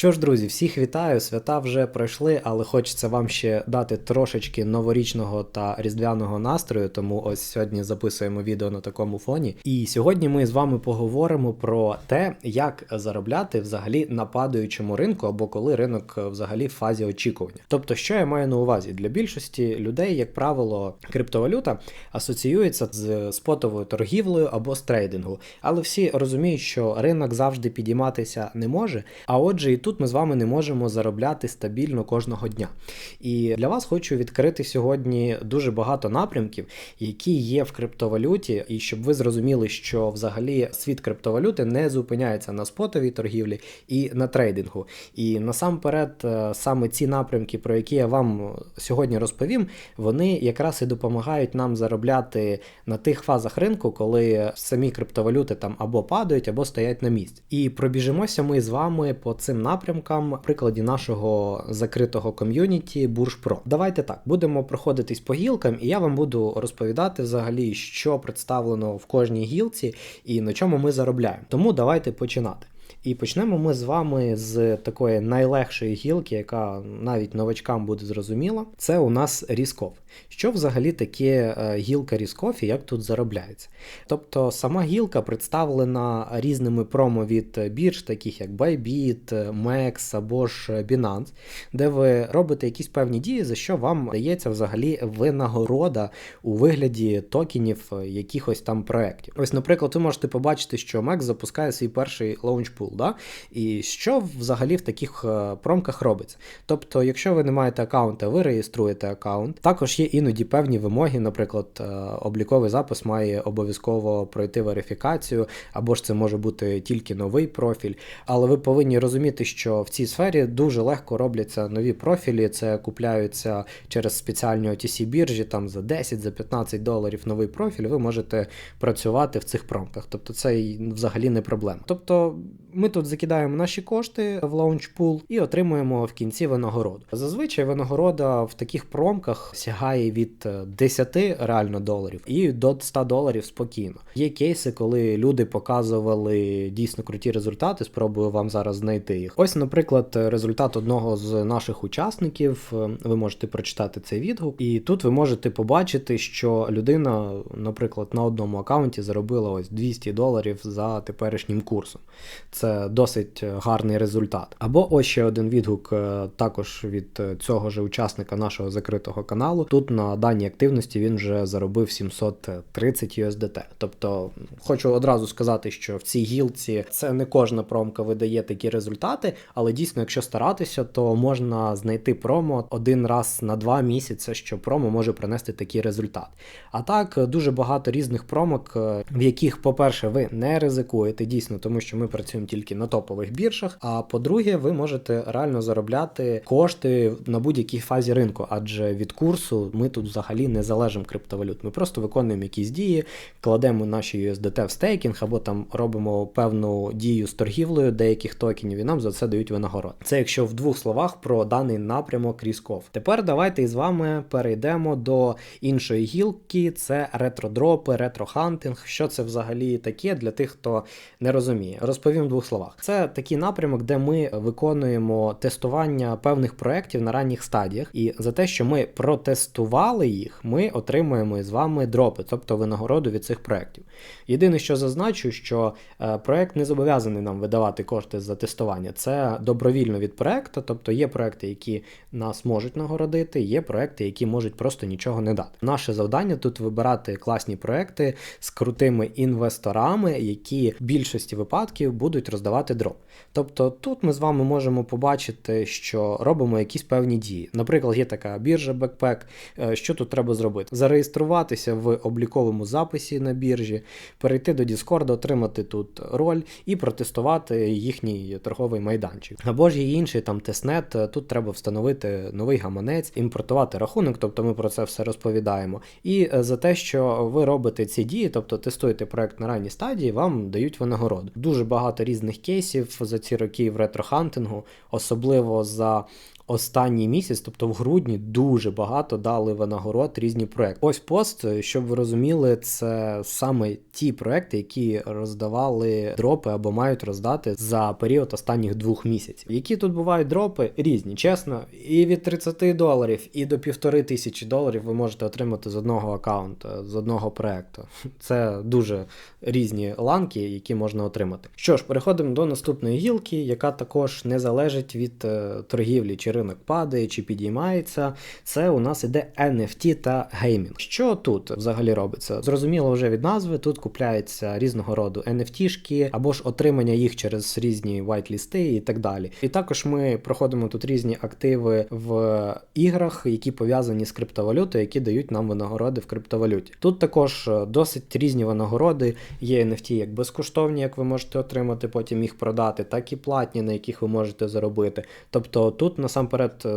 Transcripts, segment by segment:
Що ж, друзі, всіх вітаю, свята вже пройшли, але хочеться вам ще дати трошечки новорічного та різдвяного настрою, тому ось сьогодні записуємо відео на такому фоні. І сьогодні ми з вами поговоримо про те, як заробляти взагалі на падаючому ринку або коли ринок взагалі в фазі очікування. Тобто, що я маю на увазі? Для більшості людей, як правило, криптовалюта асоціюється з спотовою торгівлею або з трейдингу, але всі розуміють, що ринок завжди підійматися не може. А отже, і тут ми з вами не можемо заробляти стабільно кожного дня. І для вас хочу відкрити сьогодні дуже багато напрямків, які є в криптовалюті, і щоб ви зрозуміли, що взагалі світ криптовалюти не зупиняється на спотовій торгівлі і на трейдингу. І насамперед, е, саме ці напрямки, про які я вам сьогодні розповім, вони якраз і допомагають нам заробляти на тих фазах ринку, коли самі криптовалюти там або падають, або стоять на місці. І пробіжимося ми з вами по цим напрямкам в прикладі нашого закритого ком'юніті Бурж.Про. Давайте так, будемо проходитись по гілкам, і я вам буду розповідати взагалі, що представлено в кожній гілці і на чому ми заробляємо. Тому давайте починати. І почнемо ми з вами з такої найлегшої гілки, яка навіть новачкам буде зрозуміла. Це у нас Рісков. Що взагалі таке е, гілка Рісков і як тут заробляється? Тобто сама гілка представлена різними промо від бірж, таких як Bybit, MEX або ж Binance, де ви робите якісь певні дії, за що вам дається взагалі винагорода у вигляді токенів якихось там проєктів. Ось, наприклад, ви можете побачити, що MEX запускає свій перший лаунчпул. Да? І що взагалі в таких е, промках робиться? Тобто, якщо ви не маєте аккаунта, ви реєструєте аккаунт. Також є іноді певні вимоги, наприклад, е, обліковий запис має обов'язково пройти верифікацію, або ж це може бути тільки новий профіль. Але ви повинні розуміти, що в цій сфері дуже легко робляться нові профілі, це купляються через спеціальні otc біржі, там за 10 за 15 доларів новий профіль, ви можете працювати в цих промках. Тобто це взагалі не проблема. Тобто ми тут закидаємо наші кошти в лаунчпул і отримуємо в кінці винагороду. Зазвичай винагорода в таких промках сягає від 10 реально доларів і до 100 доларів спокійно. Є кейси, коли люди показували дійсно круті результати. Спробую вам зараз знайти їх. Ось, наприклад, результат одного з наших учасників. Ви можете прочитати цей відгук, і тут ви можете побачити, що людина, наприклад, на одному аккаунті заробила ось 200 доларів за теперішнім курсом. Це досить гарний результат. Або ось ще один відгук, е, також від цього ж учасника нашого закритого каналу. Тут на даній активності він вже заробив 730 USDT. Тобто, хочу одразу сказати, що в цій гілці це не кожна промка видає такі результати, але дійсно, якщо старатися, то можна знайти промо один раз на два місяці, що промо може принести такий результат. А так, дуже багато різних промок, е, в яких, по-перше, ви не ризикуєте дійсно, тому що ми працюємо тільки на топових біржах. А по-друге, ви можете реально заробляти кошти на будь-якій фазі ринку, адже від курсу ми тут взагалі не залежимо криптовалют. Ми просто виконуємо якісь дії, кладемо наші USDT в стейкінг або там робимо певну дію з торгівлею деяких токенів, і нам за це дають винагород. Це якщо в двох словах про даний напрямок Рісков. Тепер давайте із вами перейдемо до іншої гілки: це ретродропи, ретро-хантинг. Що це взагалі таке для тих, хто не розуміє. Розповім в двох словах. Це такий напрямок, де ми виконуємо тестування певних проєктів на ранніх стадіях, і за те, що ми протестували їх, ми отримуємо із вами дропи, тобто винагороду від цих проєктів. Єдине, що зазначу, що е, проєкт не зобов'язаний нам видавати кошти за тестування. Це добровільно від проєкту, тобто є проекти, які нас можуть нагородити, є проекти, які можуть просто нічого не дати. Наше завдання тут вибирати класні проекти з крутими інвесторами, які в більшості випадків будуть роздавати дроп. Тобто тут ми з вами можемо побачити, що робимо якісь певні дії. Наприклад, є така біржа Backpack. Е, що тут треба зробити? Зареєструватися в обліковому записі на біржі, перейти до Discord, отримати тут роль і протестувати їхній торговий майданчик. Або ж є інший там тестнет, тут треба встановити новий гаманець, імпортувати рахунок, тобто ми про це все розповідаємо. І е, за те, що ви робите ці дії, тобто тестуєте проект на ранній стадії, вам дають винагороду. Дуже багато різних кейсів за ці роки в ретрохантингу, особливо за останній місяць, тобто в грудні, дуже багато дали винагород різні проекти. Ось пост, щоб ви розуміли, це саме ті проекти, які роздавали дропи або мають роздати за період останніх двох місяців. Які тут бувають дропи? Різні, чесно, і від 30 доларів, і до півтори тисячі доларів ви можете отримати з одного аккаунта, з одного проекту. Це дуже різні ланки, які можна отримати. Що ж, переходимо до наступної гілки, яка також не залежить від е, торгівлі, чи ринок падає, чи підіймається. Це у нас іде NFT та геймінг. Що тут взагалі робиться? Зрозуміло вже від назви. Тут купляються різного роду NFT-шки, або ж отримання їх через різні white-лісти і так далі. І також ми проходимо тут різні активи в іграх, які пов'язані з криптовалютою, які дають нам винагороди в криптовалюті. Тут також е, досить різні винагороди. Є NFT як безкоштовні, як ви можете отримати, потім їх продати, так і платні, на яких ви можете заробити. Тобто тут насамперед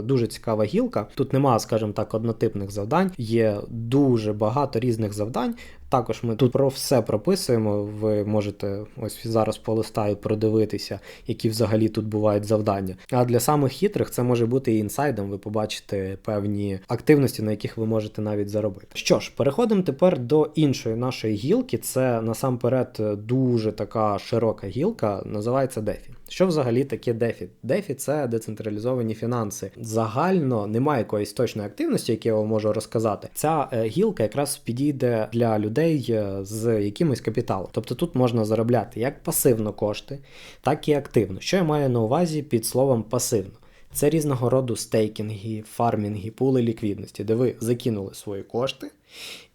дуже цікава гілка. Тут немає, скажімо так, однотипних завдань, є дуже багато різних завдань. Також ми тут про все прописуємо. Ви можете ось зараз полистаю продивитися, які взагалі тут бувають завдання. А для самих хитрих це може бути і інсайдом. Ви побачите певні активності, на яких ви можете навіть заробити. Що ж, переходимо тепер до іншої нашої гілки. Це насамперед дуже така широка гілка, називається DeFi. Що взагалі таке DeFi? DeFi – це децентралізовані фінанси. Загально немає якоїсь точної активності, яку я вам можу розказати. Ця е, гілка якраз підійде для людей е, з якимось капіталом. Тобто тут можна заробляти як пасивно кошти, так і активно. Що я маю на увазі під словом пасивно? Це різного роду стейкінги, фармінги, пули ліквідності, де ви закинули свої кошти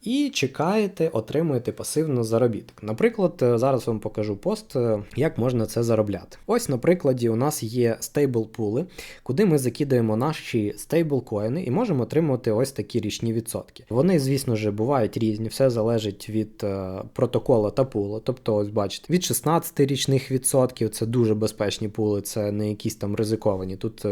і чекаєте, отримуєте пасивно заробіток. Наприклад, е, зараз вам покажу пост, е, як можна це заробляти. Ось, на прикладі, у нас є стейбл-пули, куди ми закидаємо наші стейбл-коїни і можемо отримувати ось такі річні відсотки. Вони, звісно ж, бувають різні, все залежить від е, протокола та пула. Тобто, ось бачите, від 16 річних відсотків це дуже безпечні пули, це не якісь там ризиковані. Тут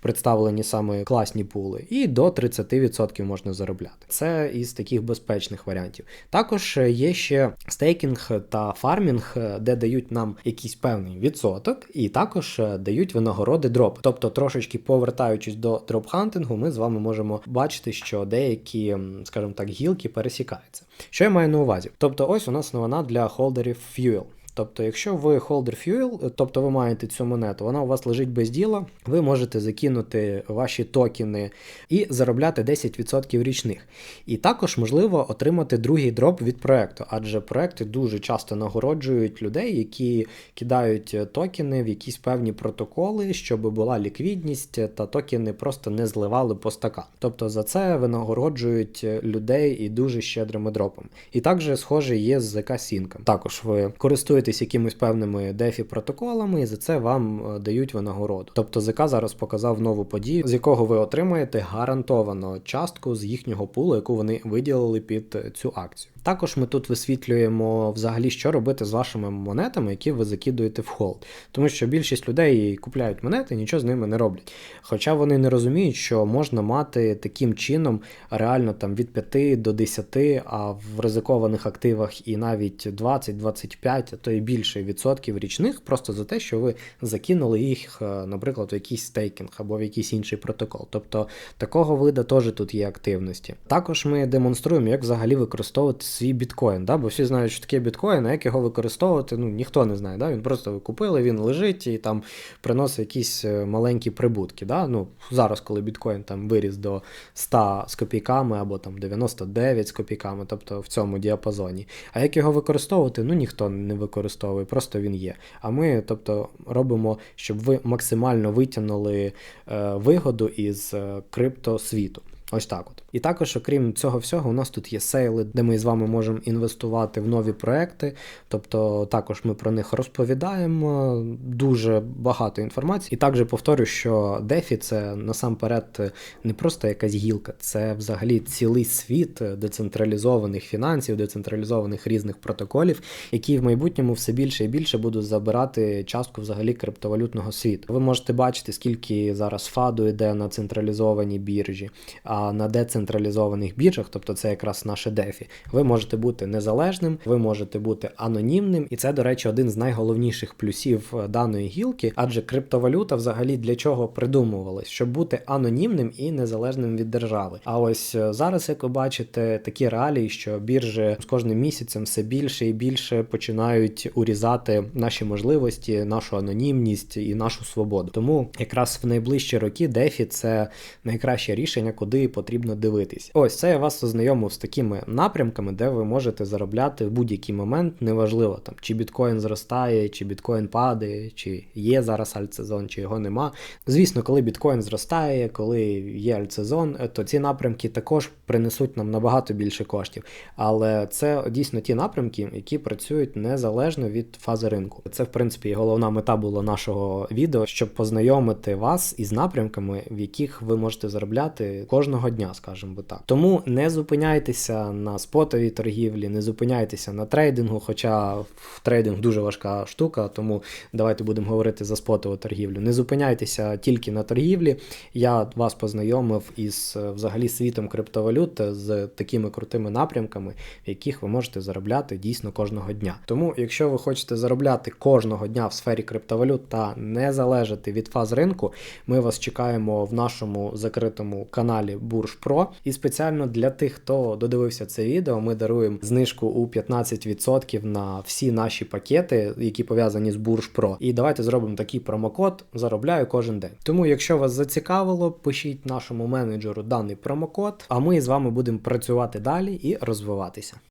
представлені саме класні пули, і до 30% можна заробляти. Це із таких безпечних безпечних варіантів. Також е, є ще стейкінг та фармінг, е, де дають нам якийсь певний відсоток, і також е, дають винагороди дроп. Тобто, трошечки повертаючись до дроп-хантингу, ми з вами можемо бачити, що деякі, скажімо так, гілки пересікаються. Що я маю на увазі? Тобто, ось у нас новина для холдерів Fuel. Тобто, якщо ви holder fuel, тобто ви маєте цю монету, вона у вас лежить без діла, ви можете закинути ваші токени і заробляти 10% річних. І також можливо отримати другий дроп від проекту, адже проекти дуже часто нагороджують людей, які кидають токени в якісь певні протоколи, щоб була ліквідність, та токени просто не зливали по стакан. Тобто за це винагороджують людей і дуже щедрими дропами. І також, схоже, є з Sync. Також ви користуєтесь користуєтесь якимись певними дефі протоколами, і за це вам е, дають винагороду. Тобто ЗК зараз показав нову подію, з якого ви отримаєте гарантовано частку з їхнього пулу, яку вони виділили під е, цю акцію. Також ми тут висвітлюємо взагалі, що робити з вашими монетами, які ви закидуєте в холд. Тому що більшість людей купляють монети нічого з ними не роблять. Хоча вони не розуміють, що можна мати таким чином реально там від 5 до 10, а в ризикованих активах і навіть 20-25, а то і більше відсотків річних, просто за те, що ви закинули їх, е, наприклад, в якийсь стейкінг або в якийсь інший протокол. Тобто такого вида теж тут є активності. Також ми демонструємо, як взагалі використовувати свій біткоін. Да? Бо всі знають, що таке біткоін, а як його використовувати, ну ніхто не знає. Да? Він просто купили, він лежить і там приносить якісь е, маленькі прибутки. Да? Ну, Зараз, коли біткоін там виріс до 100 з копійками або там 99 з копійками, тобто в цьому діапазоні. А як його використовувати, ну ніхто не використовує, просто він є. А ми тобто, робимо, щоб ви максимально витягнули е, вигоду із е, криптосвіту. Ось так от. І також, окрім цього всього, у нас тут є сейли, де ми з вами можемо інвестувати в нові проекти. Тобто також ми про них розповідаємо дуже багато інформації. І також повторю, що DeFi це насамперед не просто якась гілка, це взагалі цілий світ децентралізованих фінансів, децентралізованих різних протоколів, які в майбутньому все більше і більше будуть забирати частку взагалі криптовалютного світу. Ви можете бачити, скільки зараз фаду йде на централізовані біржі. А На децентралізованих біржах, тобто це якраз наше DeFi, ви можете бути незалежним, ви можете бути анонімним, і це, до речі, один з найголовніших плюсів е, даної гілки, адже криптовалюта взагалі для чого придумувалась, щоб бути анонімним і незалежним від держави. А ось е, зараз, як ви бачите, такі реалії, що біржі з кожним місяцем все більше і більше починають урізати наші можливості, нашу анонімність і нашу свободу. Тому якраз в найближчі роки DeFi – це найкраще рішення, куди потрібно дивитись. Ось це я вас ознайомив з такими напрямками, де ви можете заробляти в будь-який момент, неважливо там чи біткоін зростає, чи біткоін падає, чи є зараз альтсезон, чи його нема. Звісно, коли біткоін зростає, коли є альтсезон, е, то ці напрямки також принесуть нам набагато більше коштів. Але це дійсно ті напрямки, які працюють незалежно від фази ринку. Це, в принципі, головна мета була нашого відео, щоб познайомити вас із напрямками, в яких ви можете заробляти кожного дня, скажімо би так. Тому не зупиняйтеся на спотовій торгівлі, не зупиняйтеся на трейдингу, хоча в трейдинг дуже важка штука, тому давайте будемо говорити за спотову торгівлю. Не зупиняйтеся тільки на торгівлі. Я вас познайомив із е, взагалі світом криптовалют е, з такими крутими напрямками, в яких ви можете заробляти дійсно кожного дня. Тому, якщо ви хочете заробляти кожного дня в сфері криптовалют та не залежати від фаз ринку, ми вас чекаємо в нашому закритому каналі Бурж Про. І спеціально для тих, хто додивився це відео, ми даруємо знижку у 15% на всі наші пакети, які пов'язані з Бурж Про. І давайте зробимо такий промокод заробляю кожен день. Тому, якщо вас зацікавило, пишіть нашому менеджеру даний промокод, а ми з вами будемо працювати далі і розвиватися.